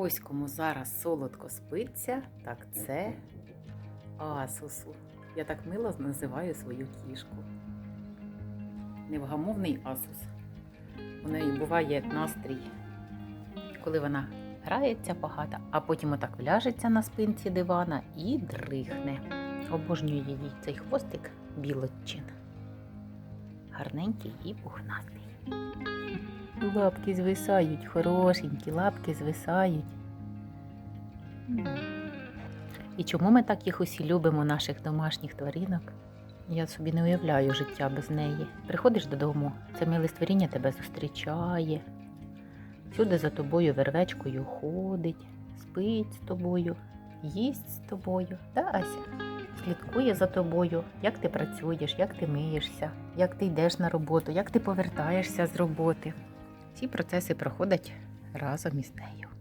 Ось кому зараз солодко спиться, так це Асусу. Я так мило називаю свою кішку. Невгамовний Асус. У неї буває настрій, коли вона грається багато, а потім отак вляжеться на спинці дивана і дрихне. Обожнює її цей хвостик білочин. Гарненький і пухнастий. Лапки звисають, хорошенькі, лапки звисають. І чому ми так їх усі любимо, наших домашніх тваринок? Я собі не уявляю життя без неї. Приходиш додому, це миле створіння тебе зустрічає. Всюди за тобою вервечкою ходить, спить з тобою, їсть з тобою, да, Ася? Слідкує за тобою, як ти працюєш, як ти миєшся, як ти йдеш на роботу, як ти повертаєшся з роботи. Ці процеси проходять разом із нею.